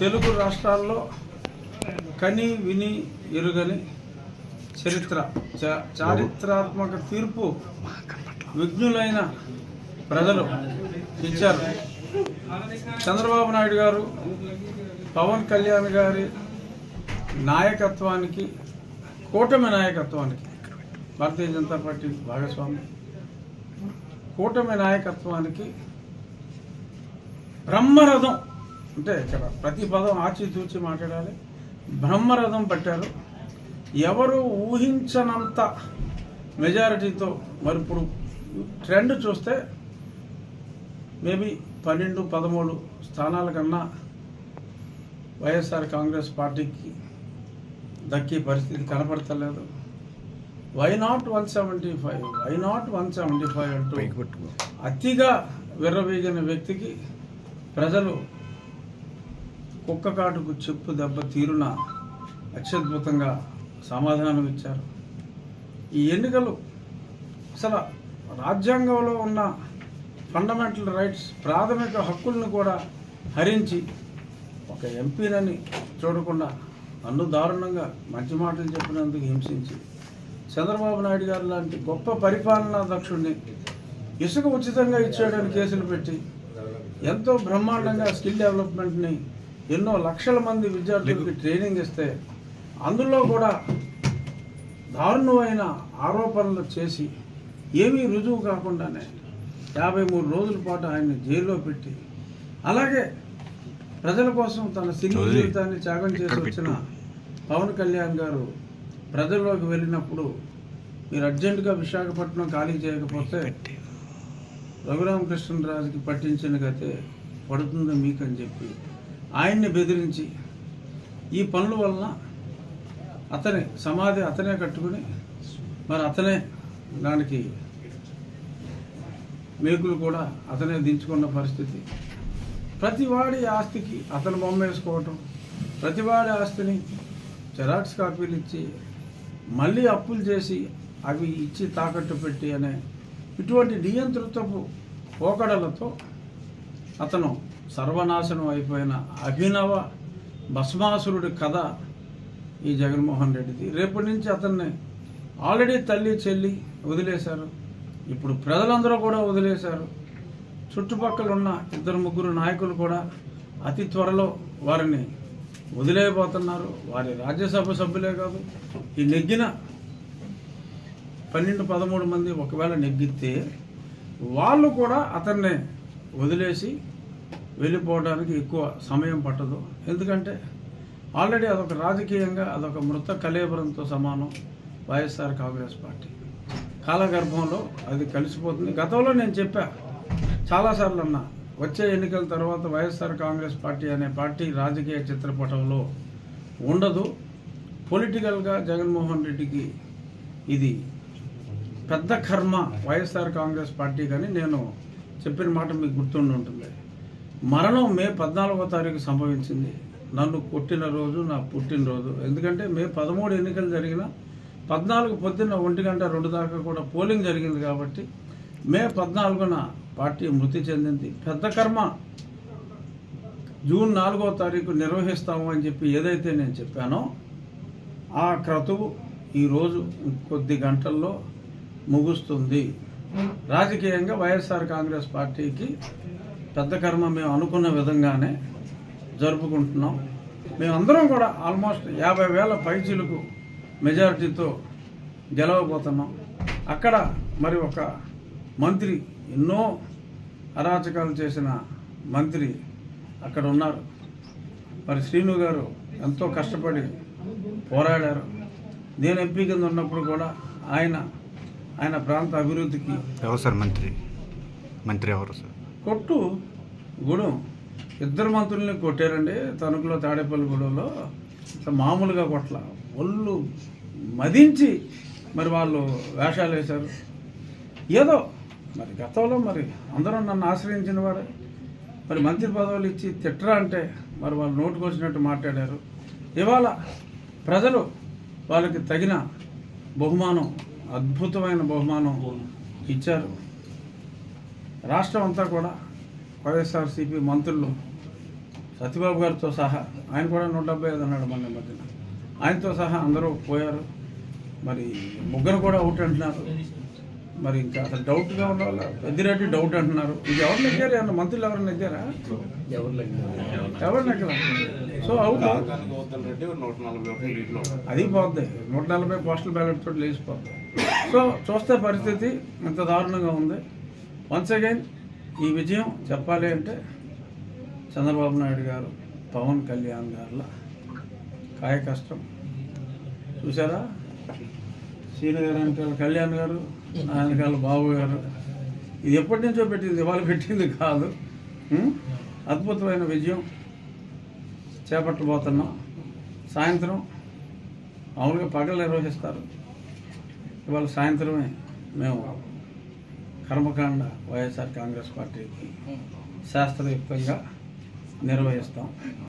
తెలుగు రాష్ట్రాల్లో కని విని ఎరుగని చరిత్ర చ- చారిత్రాత్మక తీర్పు విఘ్నులైన ప్రజలు ఇచ్చారు. చంద్రబాబు నాయుడు గారు పవన్ కళ్యాణ్ గారి నాయకత్వానికి కూటమి నాయకత్వానికి భారతీయ జనతా పార్టీ భాగస్వామి కూటమి నాయకత్వానికి బ్రహ్మరథం అంటే ఇక్కడ ప్రతి పదం ఆచితూచి మాట్లాడాలి. బ్రహ్మరథం పట్టారు. ఎవరు ఊహించనంత మెజారిటీతో మరి ఇప్పుడు ట్రెండ్ చూస్తే మేబీ పన్నెండు పదమూడు స్థానాల కన్నా వైఎస్ఆర్ కాంగ్రెస్ పార్టీకి దక్కే పరిస్థితి కనపడతలేదు. Why not one seventy five why not one seventy five అంటూ అతిగా విర్రవీగిన వ్యక్తికి ప్రజలు కుక్క కాటుకు చెప్పు దెబ్బ తీరున అత్యద్భుతంగా సమాధానం ఇచ్చారు. ఈ ఎన్నికలు అసలు రాజ్యాంగంలో ఉన్న ఫండమెంటల్ రైట్స్ ప్రాథమిక హక్కులను కూడా హరించి ఒక ఎంపీనని చూడకుండా అన్ను దారుణంగా మంచి మాటలు చెప్పినందుకు హింసించి చంద్రబాబు నాయుడు గారు లాంటి గొప్ప పరిపాలనా దక్షుడిని ఇసుక ఉచితంగా ఇచ్చాడని కేసులు పెట్టి ఎంతో బ్రహ్మాండంగా స్కిల్ డెవలప్మెంట్ని ఎన్నో లక్షల మంది విద్యార్థులకి ట్రైనింగ్ ఇస్తే అందులో కూడా దారుణమైన ఆరోపణలు చేసి ఏమీ రుజువు కాకుండానే యాభై మూడు రోజుల పాటు ఆయన్ని జైల్లో పెట్టి అలాగే ప్రజల కోసం తన సినీ జీవితాన్ని త్యాగం చేసి వచ్చిన పవన్ కళ్యాణ్ గారు ప్రజల్లోకి వెళ్ళినప్పుడు మీరు అర్జెంటుగా విశాఖపట్నం ఖాళీ చేయకపోతే రఘురామకృష్ణరాజుకి పట్టించిన గతే పడుతుంది మీకు అని చెప్పి ఆయన్ని బెదిరించి ఈ పనుల వలన అతనే సమాధి అతనే కట్టుకుని మరి అతనే దానికి మేకులు కూడా అతనే దించుకున్న పరిస్థితి. ప్రతివాడి ఆస్తికి అతను బొమ్మ వేసుకోవటం ప్రతివాడి ఆస్తిని జెరాక్స్ కాపీలు ఇచ్చి మళ్ళీ అప్పులు చేసి అవి ఇచ్చి తాకట్టు పెట్టి అనే ఇటువంటి నియంతృత్వపు పోకడలతో అతను సర్వనాశనం అయిపోయిన అభినవ భస్మాసురుడి కథ ఈ జగన్మోహన్ రెడ్డిది. రేపటి నుంచి అతన్ని ఆల్రెడీ తల్లి చెల్లి వదిలేశారు. ఇప్పుడు ప్రజలందరూ కూడా వదిలేశారు. చుట్టుపక్కల ఉన్న ఇద్దరు ముగ్గురు నాయకులు కూడా అతి త్వరలో వారిని వదిలేయబోతున్నారు. వారి రాజ్యసభ సభ్యులే కాదు ఈ నెగ్గిన పన్నెండు పదమూడు మంది ఒకవేళ నెగ్గితే వాళ్ళు కూడా అతన్ని వదిలేసి వెళ్ళిపోవడానికి ఎక్కువ సమయం పట్టదు. ఎందుకంటే ఆల్రెడీ అదొక రాజకీయంగా అదొక మృత కలేబరంతో సమానం వైఎస్ఆర్ కాంగ్రెస్ పార్టీ. కాలగర్భంలో అది కలిసిపోతుంది. గతంలో నేను చెప్పా చాలాసార్లు అన్నా వచ్చే ఎన్నికల తర్వాత వైఎస్ఆర్ కాంగ్రెస్ పార్టీ అనే పార్టీ రాజకీయ చిత్రపటంలో ఉండదు. పొలిటికల్గా జగన్మోహన్ రెడ్డికి ఇది పెద్ద కర్మ వైఎస్ఆర్ కాంగ్రెస్ పార్టీ కానీ నేను చెప్పిన మాట మీకు గుర్తుండి ఉంటుంది. మరణం మే పద్నాలుగో తారీఖు సంభవించింది. నన్ను కొట్టిన రోజు నా పుట్టినరోజు. ఎందుకంటే మే పదమూడు ఎన్నికలు జరిగిన పద్నాలుగు పొద్దున్న ఒంటి గంట రెండు దాకా కూడా పోలింగ్ జరిగింది కాబట్టి మే పద్నాలుగున పార్టీ మృతి చెందింది. పెద్ద కర్మ. జూన్ నాలుగో తారీఖు నిర్వహిస్తాము అని చెప్పి ఏదైతే నేను చెప్పానో ఆ క్రతువు ఈరోజు కొద్ది గంటల్లో ముగుస్తుంది. రాజకీయంగా వైఎస్ఆర్ కాంగ్రెస్ పార్టీకి పెద్ద కర్మ మేము అనుకున్న విధంగానే జరుపుకుంటున్నాం. మేమందరం కూడా ఆల్మోస్ట్ యాభై వేల పైచీలకు మెజారిటీతో గెలవబోతున్నాం. అక్కడ మరి ఒక మంత్రి ఎన్నో అరాచకాలు చేసిన మంత్రి అక్కడ ఉన్నారు. మరి శ్రీను గారు ఎంతో కష్టపడి పోరాడారు. నేను ఎంపీ కింద ఉన్నప్పుడు కూడా ఆయన ఆయన ప్రాంత అభివృద్ధికి ఎవరు సార్ మంత్రి? మంత్రి ఎవరు సార్? కొట్టు గూడెం ఇద్దరు మంత్రుల్ని కొట్టారండి తణుకులో తాడేపల్లిగూడెంలో అసలు మామూలుగా కొట్ల. ఒళ్ళు మదించి మరి వాళ్ళు వేషాలు వేశారు. ఏదో మరి గతంలో మరి అందరూ నన్ను ఆశ్రయించిన వారే. మరి మంత్రి పదవులు ఇచ్చి తిట్టరా అంటే మరి వాళ్ళు నోటుకొచ్చినట్టు మాట్లాడారు. ఇవాళ ప్రజలు వాళ్ళకి తగిన బహుమానం అద్భుతమైన బహుమానం ఇచ్చారు. రాష్ట్రం అంతా కూడా వైఎస్ఆర్సీపీ మంత్రులు సత్యబాబు గారితో సహా ఆయన కూడా నూట డెబ్బై ఐదు అన్నాడు మొన్న మధ్యన. ఆయనతో సహా అందరూ పోయారు. మరి ముగ్గురు కూడా అవుట్ అంటున్నారు. మరి ఇంకా అసలు డౌట్గా ఉన్న వాళ్ళు పెద్దిరెడ్డి డౌట్ అంటున్నారు. ఇది ఎవరు నెగ్గారు? ఏమన్నా మంత్రులు ఎవరు నెగ్గారా? ఎవరు నెగ్గరా? సో అవుట్ అది పోద్ది. నూట నలభై పోస్టల్ బ్యాలెట్ తోటి లేచిపోద్ది. సో చూస్తే పరిస్థితి ఇంత దారుణంగా ఉంది. వన్స్ అగైన్ ఈ విజయం చెప్పాలి అంటే చంద్రబాబు నాయుడు గారు పవన్ కళ్యాణ్ గారుల కాయ కష్టం చూసారా సీనియర్ గారు వెనకాల కళ్యాణ్ గారు వెనకాల బాబు గారు. ఇది ఎప్పటి నుంచో పెట్టింది ఇవాళ పెట్టింది కాదు. అద్భుతమైన విజయం చేపట్టబోతున్నాం. సాయంత్రం మామూలుగా పగలు నిర్వహిస్తారు. ఇవాళ సాయంత్రమే మేము కర్మకాండ వైఎస్ఆర్ కాంగ్రెస్ పార్టీకి శాస్త్రయుక్తంగా నిర్వహిస్తాం.